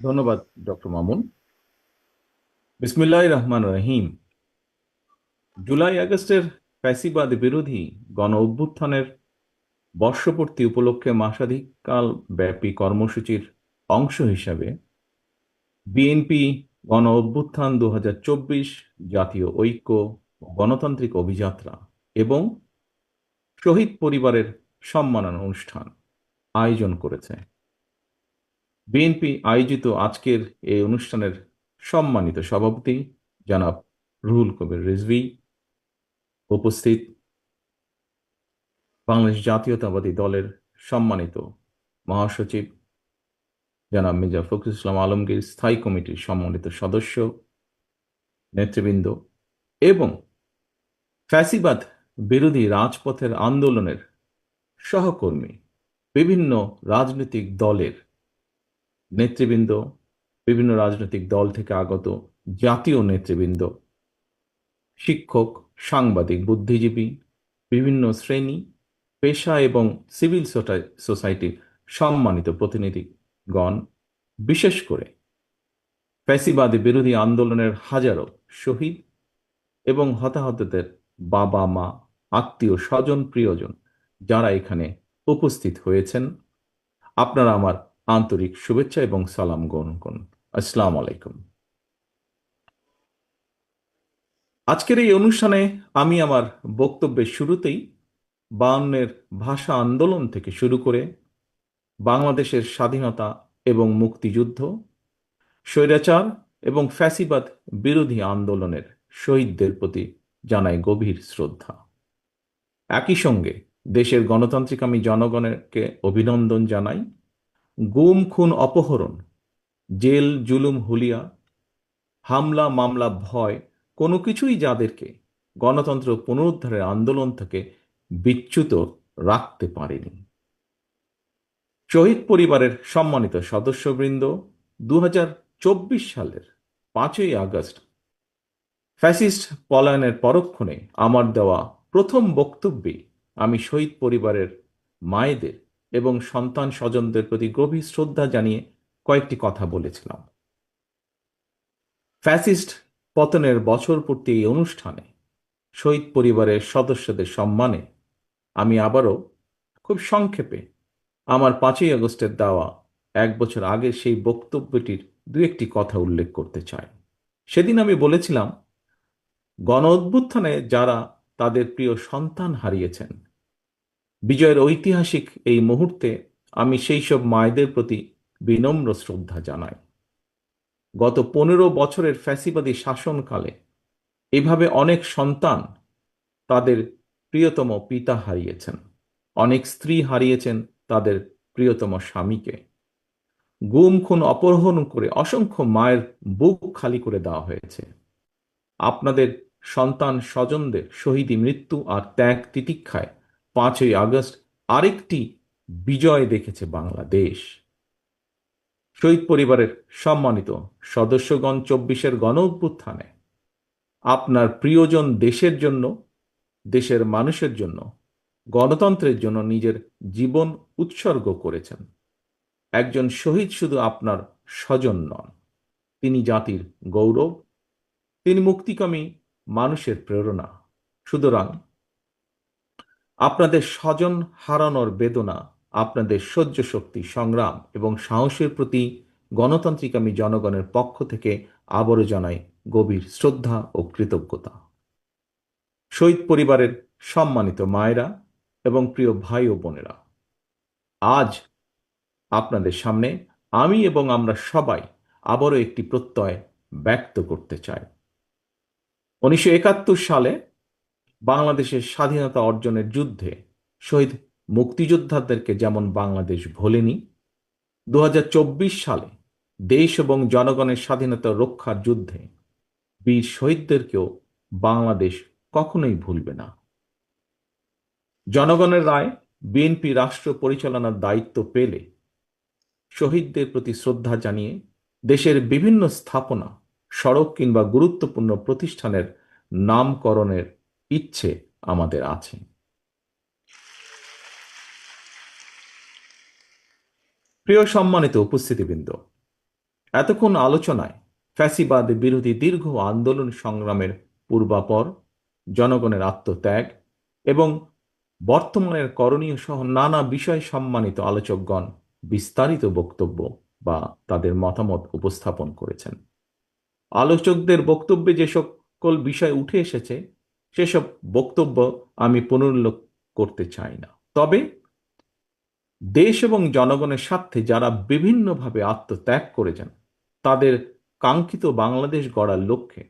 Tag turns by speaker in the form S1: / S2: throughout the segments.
S1: ধন্যবাদ, ডক্টর মামুন। বিসমিল্লাহ রহমান রহিম। জুলাই আগস্টের ফ্যাসিবাদ বিরোধী গণ অভ্যুত্থানের বর্ষপূর্তি উপলক্ষে মাসাধিককাল ব্যাপী কর্মসূচির অংশ হিসাবে বিএনপি গণ অভ্যুত্থান দু হাজার চব্বিশ জাতীয় ঐক্য গণতান্ত্রিক অভিযাত্রা এবং শহীদ পরিবারের সম্মাননা অনুষ্ঠান আয়োজন করেছে। বিএনপি আয়োজিত আজকের এই অনুষ্ঠানের সম্মানিত সভাপতি জনাব রুহুল কবির রিজভি উপস্থিত। বাংলাদেশ জাতীয়তাবাদী দলের সম্মানিত মহাসচিব জনাব মির্জা ফখরুল ইসলাম আলমগীর, স্থায়ী কমিটির সম্মানিত সদস্য, নেতৃবৃন্দ এবং ফ্যাসিবাদ বিরোধী রাজপথের আন্দোলনের সহকর্মী, বিভিন্ন রাজনৈতিক দলের নেতৃবৃন্দ, বিভিন্ন রাজনৈতিক দল থেকে আগত জাতীয় নেতৃবৃন্দ, শিক্ষক, সাংবাদিক, বুদ্ধিজীবী, বিভিন্ন শ্রেণি, পেশা এবং সিভিল সোসাইটির সম্মানিত প্রতিনিধিগণ, বিশেষ করে ফ্যাসিবাদী বিরোধী আন্দোলনের হাজারো শহীদ এবং হতাহতদের বাবা মা, আত্মীয় স্বজন, প্রিয়জন যারা এখানে উপস্থিত হয়েছেন। আপনারা আমার আন্তরিক শুভেচ্ছা এবং সালাম গ্রহণ করুন। আসসালাম আলাইকুম। আজকের এই অনুষ্ঠানে আমি আমার বক্তব্যের শুরুতেই বায়ান্নের ভাষা আন্দোলন থেকে শুরু করে বাংলাদেশের স্বাধীনতা এবং মুক্তিযুদ্ধ, স্বৈরাচার এবং ফ্যাসিবাদ বিরোধী আন্দোলনের শহীদদের প্রতি জানাই গভীর শ্রদ্ধা। একই সঙ্গে দেশের গণতান্ত্রিক আমি জনগণকে অভিনন্দন জানাই গুম খুন অপহরণ, জেল জুলুম হুলিয়া, হামলা মামলা ভয়, কোনো কিছুই যাদেরকে গণতন্ত্র পুনরুদ্ধারের আন্দোলন থেকে বিচ্যুত রাখতে পারেনি। শহীদ পরিবারের সম্মানিত সদস্যবৃন্দ দু হাজার চব্বিশ সালের পাঁচই আগস্ট, ফ্যাসিস্ট পলায়নের পরক্ষণে আমার দেওয়া প্রথম বক্তব্যে আমি শহীদ পরিবারের মায়েদের এবং সন্তান স্বজনদের প্রতি গভীর শ্রদ্ধা জানিয়ে কয়েকটি কথা বলেছিলাম। ফ্যাসিস্ট পতনের বছর পূর্তি এই অনুষ্ঠানে শহীদ পরিবারের সদস্যদের সম্মানে আমি আবারও খুব সংক্ষেপে আমার পাঁচই আগস্টের দেওয়া এক বছর আগে সেই বক্তব্যটির দু একটি কথা উল্লেখ করতে চাই। সেদিন আমি বলেছিলাম গণ অভ্যুত্থানে যারা তাদের প্রিয় সন্তান হারিয়েছেন বিজয়ের ঐতিহাসিক এই মুহূর্তে আমি সেই সব মায়েদের প্রতি বিনম্র শ্রদ্ধা জানাই। গত পনেরো বছরের ফ্যাসিবাদী শাসনকালে এভাবে অনেক সন্তান তাদের প্রিয়তম পিতা হারিয়েছেন। অনেক স্ত্রী হারিয়েছেন তাদের প্রিয়তম স্বামীকে। গুম, খুন, অপহরণ করে অসংখ্য মায়ের বুক খালি করে দেওয়া হয়েছে। আপনাদের সন্তান স্বজনদের শহীদী মৃত্যু আর ত্যাগ তিতিক্ষায় পাঁচই আগস্ট আরেকটি বিজয় দেখেছে বাংলাদেশ। শহীদ পরিবারের সম্মানিত সদস্যগণ চব্বিশের গণ অভ্যুত্থানে আপনার প্রিয়জন দেশের জন্য, দেশের মানুষের জন্য, গণতন্ত্রের জন্য নিজের জীবন উৎসর্গ করেছেন। একজন শহীদ শুধু আপনার স্বজন নন, তিনি জাতির গৌরব, তিনি মুক্তিকামী মানুষের প্রেরণা। সুতরাং আপনাদের স্বজন হারানোর বেদনা, আপনাদের সহ্য শক্তি, সংগ্রাম এবং সাহসের প্রতি গণতান্ত্রিক আমি জনগণের পক্ষ থেকে আবারও জানাই গভীর শ্রদ্ধা ও কৃতজ্ঞতা। শহীদ পরিবারের সম্মানিত মায়েরা এবং প্রিয় ভাই ও বোনেরা, আজ আপনাদের সামনে আমি এবং আমরা সবাই আবারও একটি প্রত্যয় ব্যক্ত করতে চাই। উনিশশো একাত্তর সালে বাংলাদেশের স্বাধীনতা অর্জনের যুদ্ধে শহীদ মুক্তিযোদ্ধাদেরকে যেমন বাংলাদেশ ভোলেনি দু হাজার চব্বিশ সালে দেশ এবং জনগণের স্বাধীনতা রক্ষার যুদ্ধে বীর শহীদদেরকেও বাংলাদেশ কখনোই ভুলবে না। জনগণের রায়, বিএনপি রাষ্ট্র পরিচালনার দায়িত্ব পেলে শহীদদের প্রতি শ্রদ্ধা জানিয়ে দেশের বিভিন্ন স্থাপনা, সড়ক কিংবা গুরুত্বপূর্ণ প্রতিষ্ঠানের নামকরণের ইচ্ছে আমাদের আছে। প্রিয় সম্মানিত উপস্থিতিবৃন্দ, এতক্ষণ আলোচনায় ফ্যাসিবাদ বিরোধী দীর্ঘ আন্দোলন সংগ্রামের পূর্বাপর, জনগণের আত্মত্যাগ এবং বর্তমানের করণীয় সহ নানা বিষয় সম্মানিত আলোচকগণ বিস্তারিত বক্তব্য বা তাদের মতামত উপস্থাপন করেছেন। আলোচকদের বক্তব্যে যে সকল বিষয় উঠে এসেছে সেসব বক্তব্য আমি পুনরুল্লেখ করতে চাই না। তবে দেশ এবং জনগণের স্বার্থে যারা বিভিন্নভাবে আত্মত্যাগ করেছেন, তাদের কাঙ্ক্ষিত বাংলাদেশ গড়ার লক্ষ্যে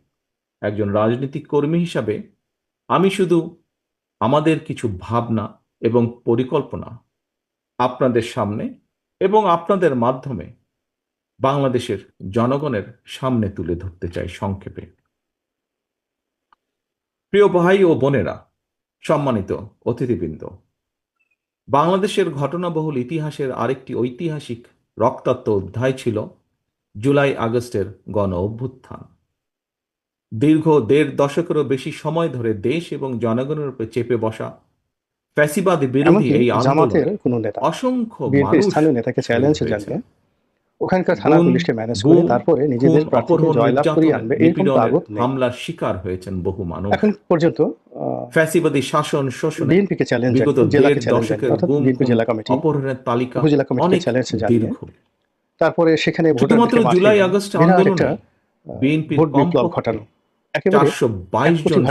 S1: একজন রাজনৈতিক কর্মী হিসাবে আমি শুধু আমাদের কিছু ভাবনা এবং পরিকল্পনা আপনাদের সামনে এবং আপনাদের মাধ্যমে বাংলাদেশের জনগণের সামনে তুলে ধরতে চাই সংক্ষেপে। প্রিয় ভাই ও বোনেরা সম্মানিত অতিথিবৃন্দ বাংলাদেশের ঘটনাবহুল ইতিহাসের আরেকটি ঐতিহাসিক রক্তাক্ত অধ্যায় ছিল জুলাই আগস্টের গণ অভ্যুত্থান দীর্ঘ দেড় দশকেরও বেশি সময় ধরে দেশ এবং জনগণের উপর চেপে বসা ফ্যাসিবাদ বিরোধী এই আন্দোলনে অসংখ্য মানুষ
S2: স্থানীয় নেতাকে চ্যালেঞ্জ জানিয়ে। ওখানকার থানা পুলিশকে ম্যানেজ করে তারপরে নিজেদের প্রার্থীকে জয়লাভ করিয়ে আনবে। এরকম তাগত
S1: হামলার শিকার হয়েছেন বহু মানুষ।
S2: এখন পর্যন্ত
S1: ফ্যাসিবাদী শাসন শোষণে
S2: বিএনপিকে চ্যালেঞ্জ জেলাকে চ্যালেঞ্জ অর্থাৎ বিএনপি জেলা কমিটি
S1: অপহরণের তালিকা
S2: উপজেলা কমিটিকে চ্যালেঞ্জ জানিয়ে তারপরে সেখানে ভোটার
S1: জুলাই আগস্ট আন্দোলনে
S2: একটা ভোট বিপ্লব ঘটানো।
S1: চারশো বাইশ জন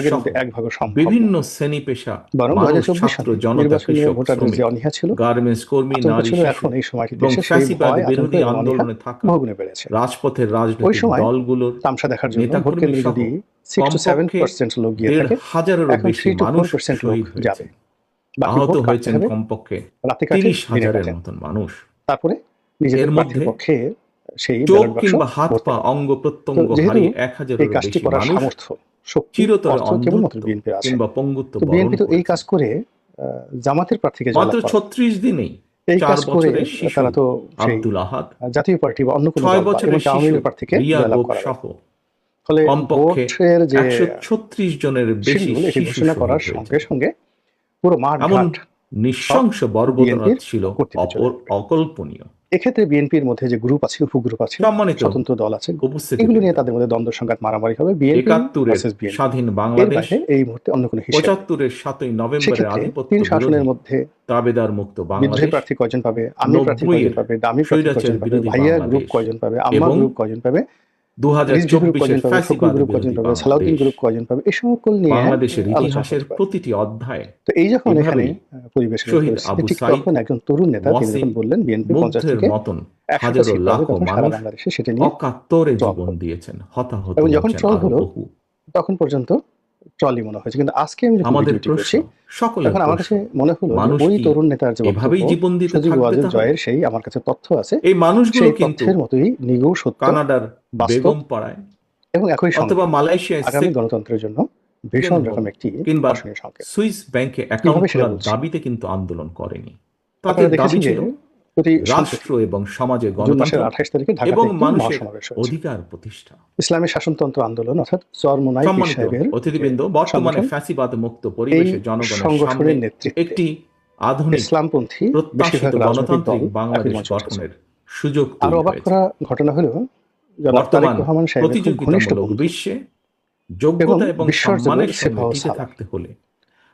S1: বিভিন্ন শ্রেণি পেশা ছাত্র জনতা কৃষক গার্মেন্টস কর্মী নারী এবং ফ্যাসিবাদ বিরোধী আন্দোলনে থাকা রাজপথের রাজনৈতিক দলগুলোর নেতাকর্মী সহ কমপক্ষে হাজারেরও বেশি মানুষ শহীদ হয়েছে। আহত হয়েছেন কমপক্ষে
S2: রাতে
S1: তিরিশ হাজারের মতন মানুষ।
S2: তারপরে নিজেদের
S1: এর মধ্যে
S2: পক্ষে সেই
S1: চোখ কিংবা হাত পা অঙ্গ প্রত্যঙ্গ হারিয়ে এক
S2: কাজটি করার সামর্থ্য শক্তি
S1: চিরতরে অন্ধত্ব কিংবা পঙ্গুত্ব
S2: বিএনপি তো এই কাজ করে জামাতের প্রার্থীকে
S1: মাত্র ছত্রিশ দিনেই
S2: এই কাজ করে তারা তো
S1: আব্দুল আহাদ
S2: জাতীয় পার্টি বা অন্য কোনো
S1: ছয় বছরের
S2: আওয়ামী
S1: শিশু
S2: প্রার্থীকে
S1: রিয়া
S2: জয়লাভ
S1: গোপ
S2: করা
S1: সহ
S2: ফলে ভোটের যে
S1: ছত্রিশ জনের বেশি
S2: ঘোষণা করার সঙ্গে সঙ্গে পুরো মাঠ
S1: নৃশংস বর্বরতা
S2: বিএনপির
S1: ছিল অকল্পনীয়।
S2: এক্ষেত্রে বিএনপির মধ্যে যে গ্রুপ আছে উপগ্রুপ আছে স্বতন্ত্র দল আছে এগুলো নিয়ে তাদের মধ্যে দ্বন্দ্ব সংঘাত মারামারি হবে। বিএনপি
S1: স্বাধীন বাংলাদেশ
S2: এই মুহূর্তে অন্য কোনো হিসাব
S1: পঁচাত্তরের সাতই নভেম্বরের আধিপত্য
S2: তিন শাসনের মধ্যে
S1: দাবেদার মুক্ত বাংলাদেশ।
S2: প্রার্থী কয়জন পাবে? আমি প্রার্থী কয়জন পাবে? দামি প্রার্থী কয়জন পাবে? ভাইয়া গ্রুপ কয়জন পাবে?
S1: আমার
S2: গ্রুপ কয়জন পাবে?
S1: দু হাজার চব্বিশের
S2: সালাউদ্দিন গ্রুপ পাবে? সকল নিয়ে
S1: বাংলাদেশের ইতিহাসের প্রতিটি অধ্যায়
S2: তো এই যখন এখানে ঠিক তখন একজন তরুণ নেতা তিনি যখন বললেন বিএনপি পঞ্চাশ থেকে
S1: মতন হাজারো লাখো মানুষ
S2: বাংলাদেশে সেটা নিয়ে
S1: অকাত্তরে জীবন দিয়েছেন হতাহত
S2: এবং যখন
S1: চল
S2: হলো, তখন পর্যন্ত ট্রলি মনে হয়েছে। কিন্তু আজকে আমি
S1: আমাদের
S2: তখন আমার কাছে মনে হলো ওই তরুণ নেতার যে
S1: এভাবেই জীবন দিতে থাকবে
S2: জয়ের সেই আমার কাছে তথ্য আছে।
S1: এই মানুষগুলো কিন্তু
S2: মতোই নিগূঢ় সত্য
S1: কানাডার বেগম পাড়ায়
S2: এবং একই
S1: অথবা মালয়েশিয়ায়
S2: আগামী গণতন্ত্রের জন্য ভীষণ রকম একটি
S1: কিংবা সুইস ব্যাংকে অ্যাকাউন্ট দাবিতে কিন্তু আন্দোলন করেনি। তাদের দাবি ছিল
S2: প্রতি
S1: রাষ্ট্র এবং সমাজে গণতন্ত্র
S2: আঠাশ তারিখে
S1: এবং মানুষের অধিকার প্রতিষ্ঠা।
S2: ইসলামী শাসনতন্ত্র আন্দোলন অর্থাৎ চরমোনাই সাহেবের
S1: অতিথিবৃন্দ বর্তমানে ফ্যাসিবাদ মুক্ত পরিবেশে জনগণের সামনে
S2: নেতৃত্বে
S1: একটি আধুনিক
S2: ইসলামপন্থী বেশিরভাগ
S1: গণতান্ত্রিক বাংলাদেশ গঠনের সুযোগ আরও
S2: অবাক করা ঘটনা হলো
S1: বর্তমান
S2: রহমান ঘনিষ্ঠ
S1: বিশ্বে যোগ্যতা এবং সম্মানের
S2: সালা।
S1: থাকতে হলে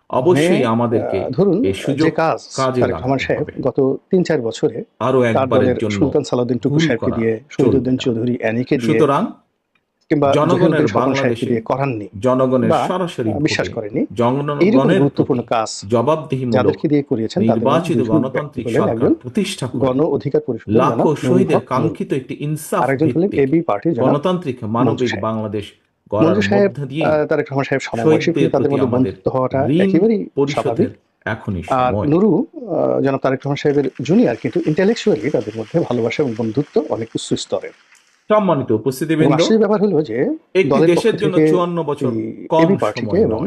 S1: অবশ্যই
S2: মানে,
S1: আমাদেরকে
S2: ধরুন যে কাজ তারেক রহমান সাহেব গত তিন চার বছরে আরও
S1: একবারের জন্য
S2: সুলতান সালাউদ্দিন টুকু সাহেবকে দিয়ে চৌধুরী অ্যানিকে দিয়ে
S1: সুতরাং
S2: কিংবা
S1: জনগণের বাংলাদেশে
S2: দিয়ে করাননি
S1: জনগণের সরাসরি
S2: বিশ্বাস করেনি
S1: জনগণের
S2: গুরুত্বপূর্ণ কাজ
S1: জবাবদিহিমূলক
S2: যাদেরকে দিয়ে করিয়েছেন
S1: নির্বাচিত গণতান্ত্রিক সরকার প্রতিষ্ঠা
S2: গণ অধিকার পরিষদ
S1: লাখো শহীদের কাঙ্ক্ষিত একটি ইনসাফ
S2: আরেকজন হলেন এবি পার্টির
S1: গণতান্ত্রিক মানবিক বাংলাদেশ গড়ার
S2: মঞ্জু
S1: দিয়ে
S2: তারেক রহমান সাহেব সমবয়সী তাদের মধ্যে বন্ধুত্ব হওয়াটা একেবারেই স্বাভাবিক।
S1: এখনই
S2: আর নুরু জনাব তারেক রহমান সাহেবের জুনিয়র কিন্তু ইন্টেলেকচুয়ালি তাদের মধ্যে ভালোবাসা এবং বন্ধুত্ব অনেক উচ্চ স্তরের
S1: সম্মানিত
S2: এবং
S1: উপস্থিতিবৃন্দ
S2: ব্যাপার হলো যে
S1: দেশের জন্য
S2: থেকে
S1: চুয়ান্ন বছর কম সময়
S2: এবং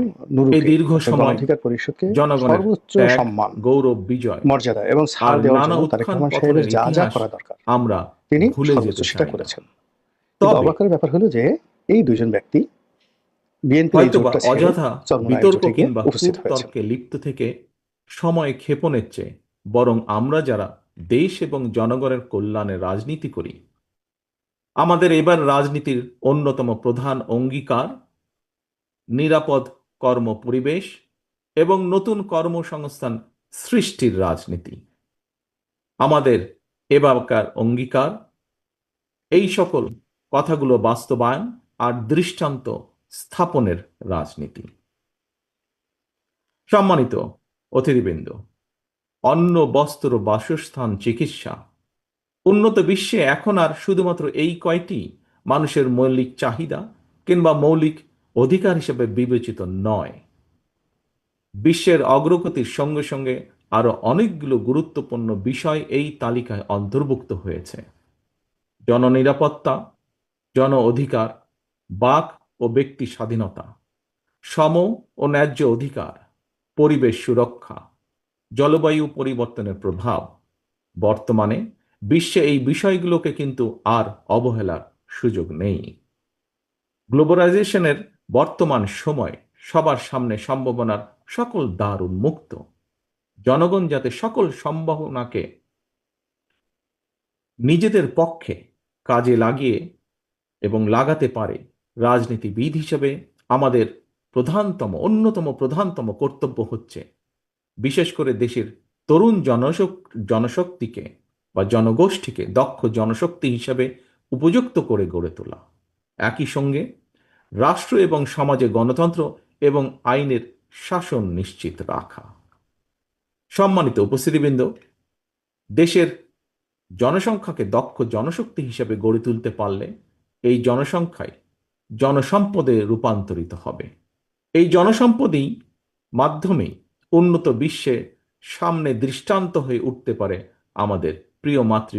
S1: এই দীর্ঘ সময়
S2: অধিকার পরিষদকে
S1: জনগণের
S2: সর্বোচ্চ সম্মান
S1: গৌরব বিজয়
S2: মর্যাদা এবং ছাড় দেওয়ার জন্য তারেক রহমান সাহেবের যা যা করা দরকার
S1: আমরা
S2: তিনি
S1: ভুলে যেতে
S2: সেটা করেছেন।
S1: তবে
S2: অবাকের ব্যাপার হলো যে এই দুজন ব্যক্তি বিএনপি
S1: অযথা বিতর্ক কিংবা তর্কে লিপ্ত থেকে সময় ক্ষেপণের চেয়ে বরং আমরা যারা দেশ এবং জনগণের কল্যাণে রাজনীতি করি আমাদের এবার রাজনীতির অন্যতম প্রধান অঙ্গীকার নিরাপদ কর্ম পরিবেশ এবং নতুন কর্মসংস্থান সৃষ্টির রাজনীতি। আমাদের এবারকার অঙ্গীকার এই সকল কথাগুলো বাস্তবায়ন আর দৃষ্টান্ত স্থাপনের রাজনীতি। সম্মানিত অতিথিবৃন্দ, অন্ন, বস্ত্র, বাসস্থান, চিকিৎসা, উন্নত বিশ্বে এখন আর শুধুমাত্র এই কয়টি মানুষের মৌলিক চাহিদা কিংবা মৌলিক অধিকার হিসেবে বিবেচিত নয়। বিশ্বের অগ্রগতির সঙ্গে সঙ্গে আরও অনেকগুলো গুরুত্বপূর্ণ বিষয় এই তালিকায় অন্তর্ভুক্ত হয়েছে। জননিরাপত্তা, জন অধিকার বাক ও ব্যক্তি স্বাধীনতা। সম ও ন্যায্য অধিকার, পরিবেশ সুরক্ষা, জলবায়ু পরিবর্তনের প্রভাব। বর্তমানে বিশ্বে এই বিষয়গুলোকে কিন্তু আর অবহেলার সুযোগ নেই। গ্লোবালাইজেশনের বর্তমান সময় সবার সামনে সম্ভাবনার সকল দ্বার উন্মুক্ত। জনগণ যাতে সকল সম্ভাবনাকে নিজেদের পক্ষে কাজে লাগিয়ে এবং লাগাতে পারে রাজনীতিবিদ হিসেবে আমাদের প্রধানতম, অন্যতম প্রধানতম কর্তব্য হচ্ছে বিশেষ করে দেশের তরুণ জনশক, জনশক্তিকে বা জনগোষ্ঠীকে দক্ষ জনশক্তি হিসেবে উপযুক্ত করে গড়ে তোলা। একই সঙ্গে রাষ্ট্র এবং সমাজে গণতন্ত্র এবং আইনের শাসন নিশ্চিত রাখা। সম্মানিত উপস্থিতিবৃন্দ, দেশের জনসংখ্যাকে দক্ষ জনশক্তি হিসেবে গড়ে তুলতে পারলে এই জনসংখ্যায় জনসম্পদে রূপান্তরিত হবে। এই জনসম্পদই মাধ্যমে উন্নত বিশ্বে সামনে দৃষ্টান্ত হয়ে উঠতে পারে আমাদের প্রিয় মাতৃ